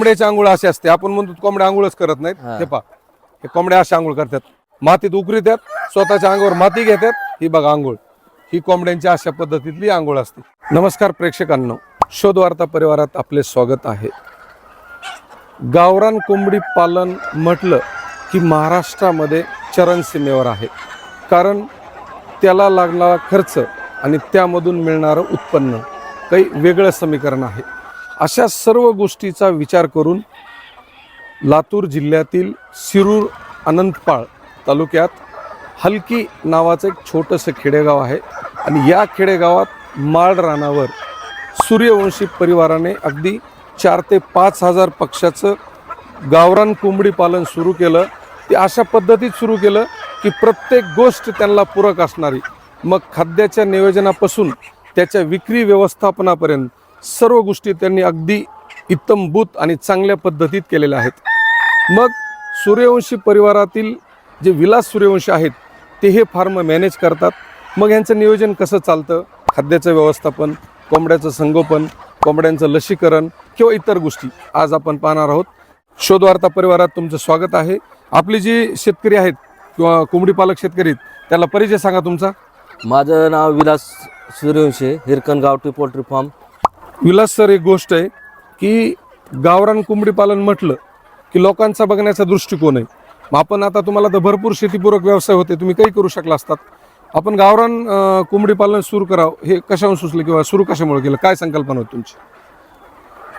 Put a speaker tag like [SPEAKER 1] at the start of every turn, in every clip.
[SPEAKER 1] कोंबड्याची आंघोळ अशी असते. आपण म्हणतो कोंबड्या आंघोळच करत नाहीत.
[SPEAKER 2] हा.
[SPEAKER 1] पा हे कोंबड्या अशी आंघोळ करतात. मातीत उकरीतात स्वतःच्या अंगावर माती घेतात. ही बघा आंघोळ. ही कोंबड्यांची अशा पद्धतीतली आंघोळ असते. नमस्कार प्रेक्षकांनो. शोध वार्ता परिवारात आपले स्वागत आहे. गावरान कोंबडी पालन म्हटलं की महाराष्ट्रामध्ये चरणसीमेवर आहे. कारण त्याला लागणारा खर्च आणि त्यामधून मिळणारं उत्पन्न काही वेगळं समीकरण आहे. अशा सर्व गोष्टीचा विचार करून लातूर जिल्ह्यातील शिरूर अनंतपाळ तालुक्यात हलकी नावाचं एक छोटंसं खेडेगाव आहे. आणि या खेडेगावात माळ रानावर सूर्यवंशी परिवाराने अगदी चार ते पाच हजार पक्षाचं गावरान कोंबडी पालन सुरू केलं. ते अशा पद्धतीत सुरू केलं की प्रत्येक गोष्ट त्यांना पूरक असणारी. मग खाद्याच्या नियोजनापासून त्याच्या विक्री व्यवस्थापनापर्यंत सर्व गोष्टी त्यांनी अगदी इत्तमभूत आणि चांगल्या पद्धतीत केलेल्या आहेत. मग सूर्यवंशी परिवारातील जे विलास सूर्यवंशी आहेत ते हे फार्म मॅनेज करतात. मग यांचं नियोजन कसं चालतं? खाद्याचं व्यवस्थापन कोंबड्याचं संगोपन कोंबड्यांचं लसीकरण किंवा इतर गोष्टी आज आपण पाहणार आहोत. शोधवार्ता परिवारात तुमचं स्वागत आहे. आपली जी शेतकरी आहेत किंवा कोंबडी पालक शेतकरी आहेत त्याला परिचय सांगा तुमचा.
[SPEAKER 2] माझं नाव Vilas Suryavanshi Hirkan Gavti poultry farm.
[SPEAKER 1] Vilas sir एक गोष्ट आहे की गावरान कोंबडी पालन म्हटलं की लोकांचा बघण्याचा दृष्टिकोन आहे. मग आपण आता तुम्हाला तर भरपूर शेतीपूरक व्यवसाय होते तुम्ही काही करू शकला असतात. आपण गावरान कोंबडी पालन सुरू करावं हे कशावर सुचलं किंवा सुरू कशामुळे केलं? काय संकल्पना होती तुमची?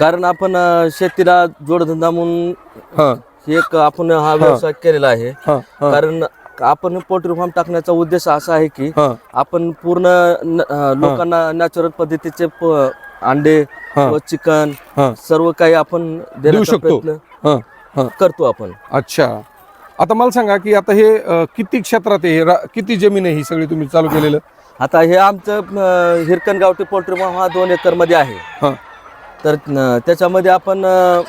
[SPEAKER 2] कारण आपण अं, शेतीला जोडधंदा म्हणून
[SPEAKER 1] हे.
[SPEAKER 2] एक आपण हा व्यवसाय केलेला आहे.
[SPEAKER 1] हां हां.
[SPEAKER 2] कारण आपण पोल्ट्री फार्म टाकण्याचा उद्देश असा आहे की
[SPEAKER 1] हां.
[SPEAKER 2] आपण पूर्ण न- अं, लोकांना नॅचरल पद्धतीचे प- अंडे व चिकन
[SPEAKER 1] हां.
[SPEAKER 2] सर्व काही आपण देण्याचा
[SPEAKER 1] शकतो.
[SPEAKER 2] प्रयत्न
[SPEAKER 1] हां हां.
[SPEAKER 2] करतो आपण.
[SPEAKER 1] अच्छा. आता मला सांगा की आता हे अं, किती क्षेत्रात आहे? हे रा- किती जमीन आहे ही सगळी तुम्ही चालू केलेलं?
[SPEAKER 2] आता हे आमचं अं, हिरकण गावठी पोल्ट्री फार्म हा दोन एकरमध्ये आहे.
[SPEAKER 1] हां.
[SPEAKER 2] तर अं, त्याच्यामध्ये आपण अं,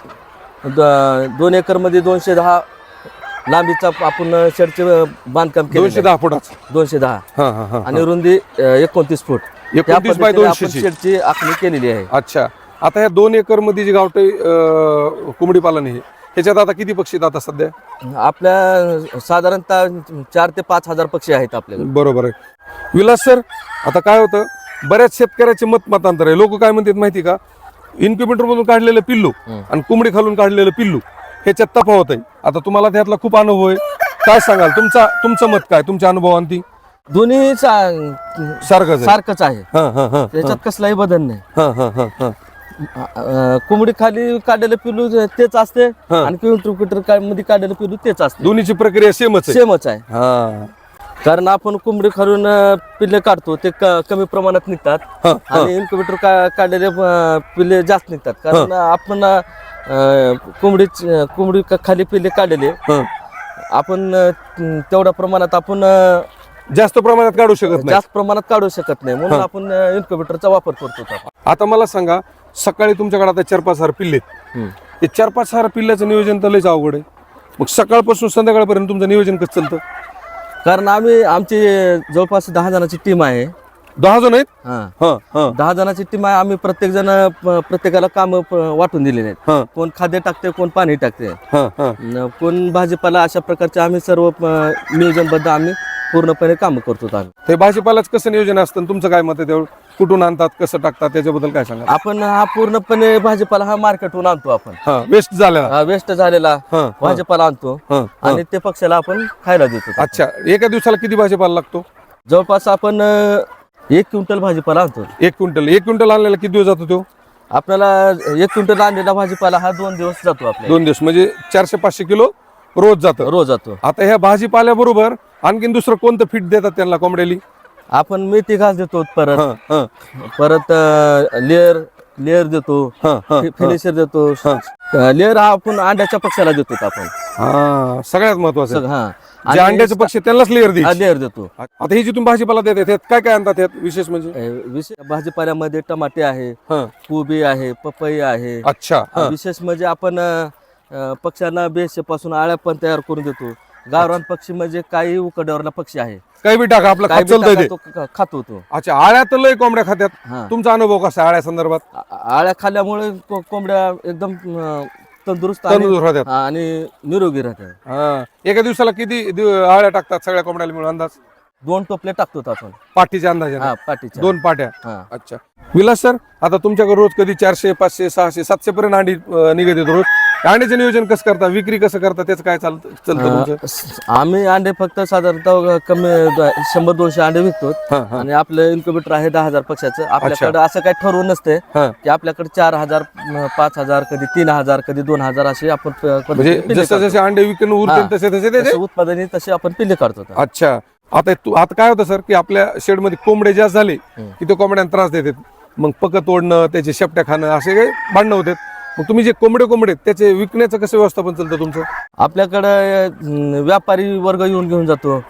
[SPEAKER 2] द- दोन एकरमध्ये दोनशे दहा लांबीचा आपण शेडचे बांधकाम केले
[SPEAKER 1] दोनशे दहा फुटाचं.
[SPEAKER 2] दोनशे दहा.
[SPEAKER 1] हां हां हां.
[SPEAKER 2] आणि रुंदी अं, एकोणतीस फूट.
[SPEAKER 1] एकोणतीस बाय दोनशेची.
[SPEAKER 2] शेडची आखणी केलेली आहे.
[SPEAKER 1] अच्छा. आता ह्या दोन एकरमध्ये जे गावठी अं, कोंबडी पालन आहे ह्याच्यात आता किती पक्षी आहेत आता सध्या?
[SPEAKER 2] आपल्या साधारणतः चार ते पाच हजार पक्षी आहेत आपल्याला
[SPEAKER 1] बरोबर आहे. विलास सर आता काय होतं? बऱ्याच शेतकऱ्याचे मत मतांतर आहे. लोक काय म्हणतात माहिती का? इन्क्युबेटर मधून काढलेलं पिल्लू. आणि कोंबडी खालून काढलेलं पिल्लू ह्याच्यात तफावत आहे. आता तुम्हाला त्यातला खूप अनुभव आहे. काय सांगाल? तुमचा तुमचं मत काय? तुमच्या अनुभवांती?
[SPEAKER 2] दोन्ही सा-
[SPEAKER 1] सारखंच आहे.
[SPEAKER 2] सारखंच आहे.
[SPEAKER 1] हा, हा, हा,
[SPEAKER 2] त्याच्यात कसलाही बदल नाही.
[SPEAKER 1] हा, हा, हा, हा.
[SPEAKER 2] कोंबडी खाली काढलेलं पिलू तेच असते
[SPEAKER 1] हा.
[SPEAKER 2] आणि क्विंटरमध्ये काढलेलं पिलू तेच असते.
[SPEAKER 1] दोन्हीची प्रक्रिया सेमच आहे.
[SPEAKER 2] सेमच आहे.
[SPEAKER 1] हा.
[SPEAKER 2] कारण आपण कोंबडी खालून अं, पिल्ले काढतो ते क- कमी प्रमाणात निघतात.
[SPEAKER 1] हा, हा.
[SPEAKER 2] आणि इन्क्युबेटर का काढलेले अं, पिल्ले जास्त निघतात. कारण आपण कोंबडी कोंबडी खाली पिल्ले काढलेले.
[SPEAKER 1] हा.
[SPEAKER 2] आपण अं, तेवढ्या प्रमाणात आपण अं,
[SPEAKER 1] जास्त प्रमाणात काढू शकत नाही.
[SPEAKER 2] जास्त प्रमाणात काढू शकत नाही. म्हणून आपण इन्क्युबेटरचा वापर करतो आता.
[SPEAKER 1] आता मला सांगा सकाळी तुमच्याकडे आता चार पाच हजार पिल्ले. ते चार पाच हजार पिल्ल्याचं नियोजन तर लयच अवघड आहे. मग सकाळपासून संध्याकाळपर्यंत तुमचं नियोजन कसं चालतं?
[SPEAKER 2] कारण आम्ही आमची जवळपास दहा जणांची टीम आहे.
[SPEAKER 1] दहा जण आहेत?
[SPEAKER 2] हा.
[SPEAKER 1] हा हा.
[SPEAKER 2] दहा जणांची टीम आहे. आम्ही प्रत्येक जण प्रत्येकाला काम वाटून दिलेले आहेत.
[SPEAKER 1] हा.
[SPEAKER 2] कोण खाद्य टाकते कोण पाणी टाकते.
[SPEAKER 1] हा हा.
[SPEAKER 2] न- कोण भाजीपाला अशा प्रकारचे आम्ही सर्व अं, नियोजनबद्ध आम्ही पूर्णपणे काम करतो आम्ही
[SPEAKER 1] ते भाजीपालाच कसं नियोजन असतं तुमचं काय मत आहे? कुठून आणतात कसं टाकतात त्याच्याबद्दल काय सांगा
[SPEAKER 2] आपण हा पूर्णपणे भाजीपाला हा मार्केटहून आणतो आपण.
[SPEAKER 1] हा वेस्ट झालेला.
[SPEAKER 2] हा वेस्ट झालेला.
[SPEAKER 1] हा,
[SPEAKER 2] भाजीपाला आणतो.
[SPEAKER 1] हा, हा.
[SPEAKER 2] आणि ते पक्षाला आपण खायला देतो.
[SPEAKER 1] अच्छा एका दिवसाला किती भाजीपाला लागतो?
[SPEAKER 2] जवळपास आपण अं, एक क्विंटल भाजीपाला आणतो.
[SPEAKER 1] एक क्विंटल. एक क्विंटल आणलेला किती दिवस जातो तो?
[SPEAKER 2] आपल्याला एक क्विंटल आणलेला भाजीपाला हा दोन दिवस जातो आपल्याला.
[SPEAKER 1] दोन दिवस. म्हणजे चारशे पाचशे किलो रोज जातं.
[SPEAKER 2] रोज जातो.
[SPEAKER 1] आता ह्या भाजीपाल्याबरोबर आणखीन दुसरं कोणतं फीट देतात त्यांना कोंबड्याली
[SPEAKER 2] आपण मेथी घास देतो परत. परत लेअर लेअर देतो. फिनिशर देतो. लेअर हा आपण अंड्याच्या पक्षाला देतो आपण.
[SPEAKER 1] हा सगळ्यात महत्वाचं.
[SPEAKER 2] हा.
[SPEAKER 1] जे अंड्याचे पक्ष आहेत, त्यांनाच लेअर दे
[SPEAKER 2] लेअर देतो.
[SPEAKER 1] आता ही जी तुम्ही भाजीपाला देतात त्यात काय काय आणतात त्यात विशेष म्हणजे?
[SPEAKER 2] विशेष भाजीपाल्यामध्ये टमाटे आहे कोबी आहे पपई आहे.
[SPEAKER 1] अच्छा
[SPEAKER 2] विशेष म्हणजे आपण अ, पक्ष्यांना बेशेपासून आळ्या पण तयार करून देतो. गावरान पक्षी म्हणजे काही उकडवरला पक्षी आहे.
[SPEAKER 1] काही बी टाका आपलं
[SPEAKER 2] काही
[SPEAKER 1] खात चालतंय ते.
[SPEAKER 2] तो ख- खातो तो.
[SPEAKER 1] अच्छा आळ्या तर लय कोंबड्या खात्यात.
[SPEAKER 2] हा.
[SPEAKER 1] तुमचा अनुभव कसा आळ्या संदर्भात?
[SPEAKER 2] आ- आळ्या खाल्ल्यामुळे को- कोंबड्या एकदम अ, तंदुरुस्त आणि
[SPEAKER 1] तंदूर राहतात.
[SPEAKER 2] हा, आणि निरोगी राहतात.
[SPEAKER 1] हा. एका दिवसाला किती दिव- आळ्या टाकतात सगळ्या कोंबड्याला मिळून अंदाज?
[SPEAKER 2] दोन टोपले टाकतो आपण.
[SPEAKER 1] पाठीच्या अंदाजे
[SPEAKER 2] हा पाठीच्या.
[SPEAKER 1] दोन पाट्या?
[SPEAKER 2] हा.
[SPEAKER 1] अच्छा. विलास सर आता तुमच्याकडे रोज कधी चारशे पाचशे सहाशे सातशे पर्यंत अंडी निघत येतो रोज. अंड्याचं नियोजन कसं करता? विक्री कसं करता? त्याचं काय चालतं चालतं तुमचं?
[SPEAKER 2] आम्ही अंडे फक्त साधारणतः कमी शंभर दोनशे अंडे विकतो
[SPEAKER 1] हा हा.
[SPEAKER 2] आणि आपलं इन्क्युबेटर आहे दहा हजार पक्षाचं. आपल्याकडे असं काही ठरवून नसते
[SPEAKER 1] हा.
[SPEAKER 2] की आपल्याकडे चार हजार म, पाच हजार कधी तीन हजार कधी दोन हजार असे आपण प-
[SPEAKER 1] म्हणजे
[SPEAKER 2] पद्धतीने पिल्ले
[SPEAKER 1] जसं
[SPEAKER 2] काढतो.
[SPEAKER 1] जसे अंडे विकून
[SPEAKER 2] हा.
[SPEAKER 1] उरतील तसे तसे त्याचे
[SPEAKER 2] तसे उत्पादने तसे आपण पिल्ले काढतो
[SPEAKER 1] अच्छा. आता तू आता काय होतं सर की आपल्या शेडमध्ये कोंबडे जास्त झाले. की ते कोंबड्यांना त्रास देतात. मग पक तोडणं त्याचे शेपट्या खाणं असे काही भांडणं होतात. मग तुम्ही जे कोंबडे कोंबडे त्याचे विकण्याचं कसं व्यवस्थापन चालतं तुमचं?
[SPEAKER 2] आपल्याकडे व्यापारी वर्ग येऊन घेऊन जातो.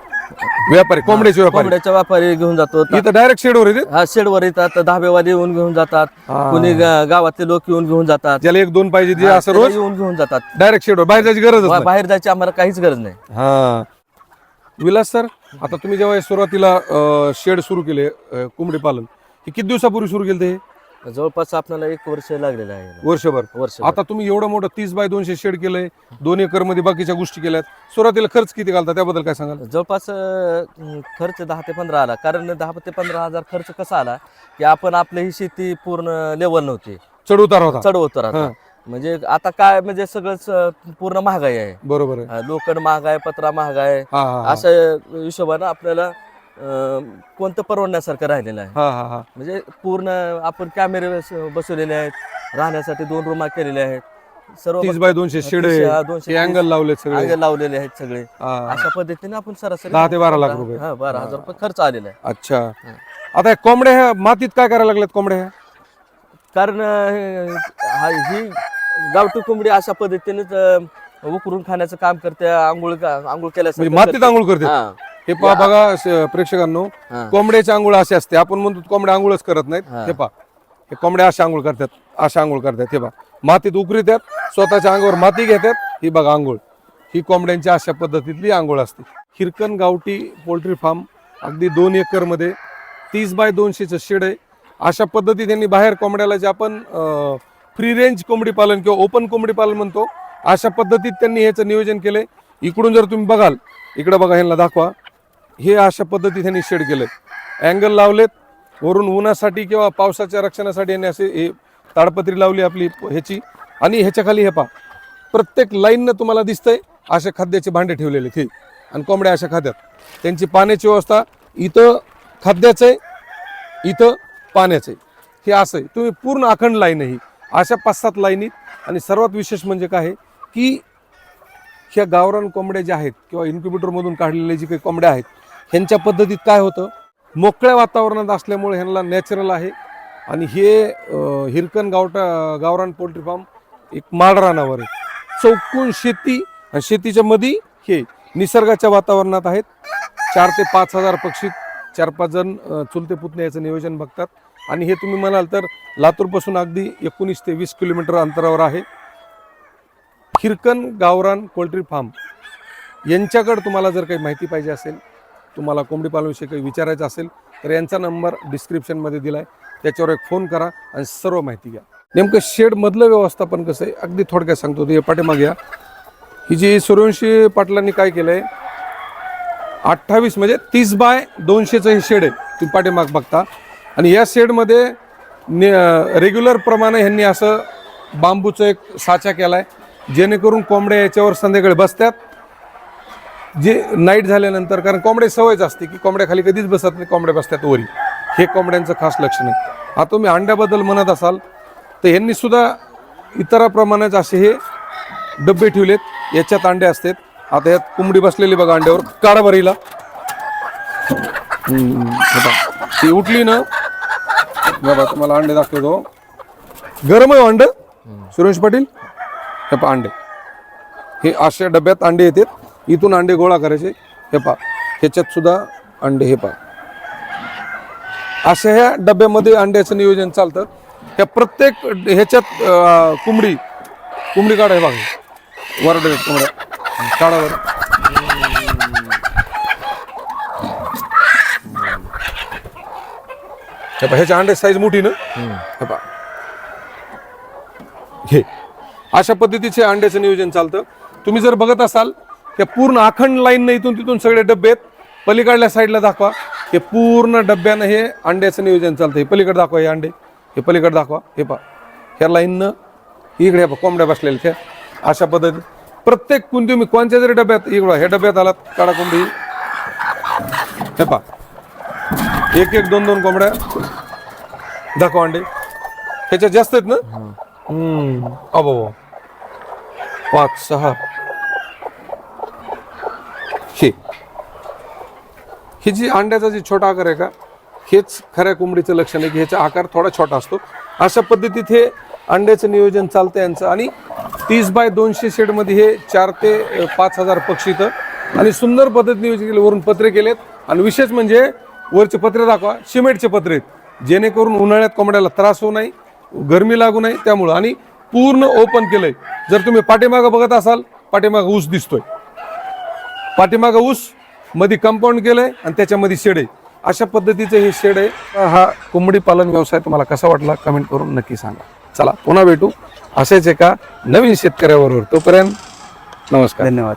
[SPEAKER 1] व्यापारी कोंबड्याचे व्यापारी.
[SPEAKER 2] कोंबड्याच्या व्यापारी घेऊन जातो.
[SPEAKER 1] इथं डायरेक्ट शेडवर येते
[SPEAKER 2] हा शेडवर येतात. धाबेवाले येऊन घेऊन जातात. कोणी गावातले लोक येऊन घेऊन जातात.
[SPEAKER 1] ज्याला एक दोन पाहिजे जे असं
[SPEAKER 2] त्याला
[SPEAKER 1] रोज
[SPEAKER 2] येऊन घेऊन जातात.
[SPEAKER 1] डायरेक्ट शेडवर बाहेर जायची नाही.
[SPEAKER 2] बाहेर जायची आम्हाला काहीच गरज नाही.
[SPEAKER 1] हा. विलास सर आता तुम्ही जेव्हा सुरुवातीला शेड सुरू केले अं, कोंबडी पालन हे किती दिवसापूर्वी सुरू केलं ते
[SPEAKER 2] जवळपास आपल्याला एक वर्ष लागलेलं आहे.
[SPEAKER 1] वर्षभर?
[SPEAKER 2] वर्ष
[SPEAKER 1] आता तुम्ही एवढं मोठं तीस बाय दोनशे शेड केलंय दोन एकरमध्ये बाकीच्या गोष्टी केल्यात. सुरुवातीला खर्च किती घालता त्याबद्दल काय सांगाल?
[SPEAKER 2] जवळपास अं, खर्च दहा ते पंधरा आला कारण दहा ते पंधरा हजार खर्च कसा आला की आपण आपली ही शेती पूर्ण लेवल नव्हती.
[SPEAKER 1] चढ उतार होता.
[SPEAKER 2] चढ उतर. म्हणजे आता काय म्हणजे सगळंच पूर्ण महागाई आहे.
[SPEAKER 1] बरोबर आहे.
[SPEAKER 2] अं, लोखंड महाग आहे पत्रा महाग आहे
[SPEAKER 1] हा हा हा.
[SPEAKER 2] अशा हिशोबानं आपल्याला अं, कोणतं परवडण्यासारखं राहिलेलं आहे.
[SPEAKER 1] हा हा हा.
[SPEAKER 2] म्हणजे पूर्ण आपण कॅमेरे बस- बसवलेले आहेत राहण्यासाठी दोन रूमा केलेल्या आहेत. सर्व
[SPEAKER 1] तीस बाय दोनशे शेड
[SPEAKER 2] तीस, हा, दोनशे
[SPEAKER 1] अँगल लावले सगळे.
[SPEAKER 2] अंग लावलेले आहेत सगळे.
[SPEAKER 1] हा.
[SPEAKER 2] अशा पद्धतीने आपण सरासरी
[SPEAKER 1] दहा ते बारा लाख रुपये.
[SPEAKER 2] हा बारा हजार रुपये खर्च आलेला आहे.
[SPEAKER 1] अच्छा. आता हे कोंबड्या ह्या मातीत काय करायला लागल्यात कोंबड्या ह्या?
[SPEAKER 2] कारण अं, ही गावठी कोंबडी अशा पद्धतीनेच अं, उकरून खाण्याचं काम करते आंघोळ आंघोळ
[SPEAKER 1] म्हणजे
[SPEAKER 2] केल्यासारखं
[SPEAKER 1] मातीत. आंघोळ करते.
[SPEAKER 2] हा,
[SPEAKER 1] हे पहा बघा स- प्रेक्षकांनो
[SPEAKER 2] हा.
[SPEAKER 1] कोंबड्याची आंघोळ अशी असते. आपण म्हणतो कोंबड्या आंघोळच करत नाहीत.
[SPEAKER 2] हा.
[SPEAKER 1] पहा. हे कोंबड्या अशा आंघोळ करतात अशा आंघोळ करतात. हे पहा. मातीत उकरीतात स्वतःच्या अंगावर माती घेतात. ही बघा आंघोळ. ही कोंबड्यांची अशा पद्धतीतली आंघोळ असते. हिरकन गावठी पोल्ट्री फार्म अगदी दोन एकरमध्ये तीस बाय दोनशेचं शेड आहे. अशा पद्धतीत त्यांनी बाहेर कोंबड्याला जे आपण फ्री रेंज कोंबडी पालन किंवा ओपन कोंबडी पालन म्हणतो. अशा पद्धतीत त्यांनी ह्याचं नियोजन केलंय. इकडून जर तुम्ही बघाल इकडं बघा ह्यांना दाखवा. हे अशा पद्धतीत त्यांनी शेड केलं अँगल लावलेत. वरून उन्हासाठी किंवा पावसाच्या रक्षणासाठी यांनी असे हे ताडपत्री लावली आपली ह्याची. आणि ह्याच्याखाली हे पहा. प्रत्येक लाईननं तुम्हाला दिसतंय अशा खाद्याचे भांडे ठेवलेले ते आणि कोंबड्या अशा खाद्यात. त्यांची पाण्याची व्यवस्था इथं खाद्याचं आहे इथं पाण्याचं आहे. हे असं आहे. तुम्ही पूर्ण अखंड लाईन आहे ही. अशा पाच सात लाईनीत आणि सर्वात विशेष म्हणजे काय आहे की ह्या गावरान कोंबड्या ज्या आहेत किंवा इन्क्युबेटरमधून काढलेल्या जी काही कोंबड्या आहेत ह्यांच्या पद्धतीत काय होतं? मोकळ्या वातावरणात असल्यामुळे ह्यांना नॅचरल आहे. आणि हे हिरकन गावटा गावरान पोल्ट्री फार्म एक माळरानावर आहे. चौकून शेती शेतीच्या मध्ये हे निसर्गाच्या वातावरणात आहेत. चार ते पाच हजार पक्षी चार पाच जण चुलते पुतणे याचं नियोजन बघतात. आणि हे तुम्ही म्हणाल तर लातूरपासून अगदी एकोणीस ते वीस किलोमीटर अंतरावर आहे. हिरकन गावरान पोल्ट्री फार्म यांच्याकडे तुम्हाला जर काही माहिती पाहिजे असेल तुम्हाला कोंबडी पालनविषयी काही विचारायचं असेल तर यांचा नंबर डिस्क्रिप्शनमध्ये दिला आहे त्याच्यावर एक फोन करा आणि सर्व माहिती घ्या. नेमकं शेडमधलं व्यवस्थापन कसं आहे? अगदी थोडक्यात सांगतो ते पाठीमागे या. ही जी सूर्यवंशी पाटलांनी काय केलं आहे अठ्ठावीस म्हणजे तीस बाय दोनशेचं हे शेड आहे. तुम्ही पाठीमाग बघता. आणि या शेडमध्ये रेग्युलर प्रमाणे ह्यांनी असं बांबूचं एक साचा केला आहे जेणेकरून कोंबड्या याच्यावर संध्याकाळी बसतात. जे नाईट झाल्यानंतर कारण कोंबड्या सवयच असते की कोंबड्या खाली कधीच बसत नाही कोंबड्या बसतात वरी. हे कोंबड्यांचं खास लक्षण आहे आता तुम्ही अंड्याबद्दल म्हणत असाल तर ह्यांनीसुद्धा इतराप्रमाणेच असे हे डब्बे ठेवलेत. याच्यात अंडे असतात. आता यात कोंबडी बसलेली बघा अंड्यावर. काढा बरीला ती उठली ना. बाबा तुम्हाला अंडे दाखवतो. गरम आहे हो अंड. सुरेश पाटील. हे पहा अंडे. हे अशा डब्यात अंडे येतात. इथून अंडे गोळा करायचे. हे पहा. ह्याच्यात सुद्धा अंडे हे पहा. अशा ह्या डब्यामध्ये अंड्याचं नियोजन चालतं. ह्या प्रत्येक ह्याच्यात कुंबडी कोंबडी. कोंबडी काढा हे बघा. वरडे कोंबड्या. काढा पहा ह्याच्या अंडे साईज मोठी ना? हे पहा. हे अशा पद्धतीचे अंड्याचं नियोजन चालतं. तुम्ही जर बघत असाल त्या पूर्ण अखंड लाईननं इथून तिथून सगळे डबे आहेत. पलीकडल्या साईडला दाखवा. हे पूर्ण डब्यानं हे अंड्याचं नियोजन चालतं. हे पलीकडे दाखवा हे अंडे. हे पलीकडे दाखवा. हे पहा. ह्या लाईननं इकडे कोंबड्या बसलेल्या त्या अशा पद्धती प्रत्येक कुंदी मी कोणत्या जरी डब्यात इकडं ह्या डब्यात आलात काळा कोंबडी हे पहा. एक एक दोन दोन कोंबड्या. दाखवा अंडे. ह्याच्यात जास्त आहेत ना? हम्म. अबो पाच सहा. हे. ही जी अंड्याचा जी छोटा आकार आहे का हेच खऱ्या कोंबडीचं लक्षण आहे की ह्याचा आकार थोडा छोटा असतो. अशा पद्धतीत हे अंड्याचं नियोजन चालतं यांचं. आणि तीस बाय दोनशे शेडमध्ये हे चार ते पाच हजार पक्षी इथं. आणि सुंदर पद्धतीने नियोजन केले वरून पत्रे केलेत. आणि विशेष म्हणजे वरचे पत्रे दाखवा सिमेंटचे पत्रे आहेत. जेणेकरून उन्हाळ्यात कोंबड्याला त्रास होऊ नये गरमी लागू नये त्यामुळं. आणि पूर्ण ओपन केलंय. जर तुम्ही पाठीमागं बघत असाल पाठीमागं ऊस दिसतोय. पाठीमागं ऊसमध्ये कंपाऊंड केलंय आणि त्याच्यामध्ये शेड आहे. अशा पद्धतीचं हे शेड आहे. हा कोंबडी पालन व्यवसाय तुम्हाला कसा वाटला? कमेंट करून नक्की सांगा. चला पुन्हा भेटू. असेच एका नवीन शेतकऱ्याबरोबर. तोपर्यंत नमस्कार.
[SPEAKER 3] धन्यवाद.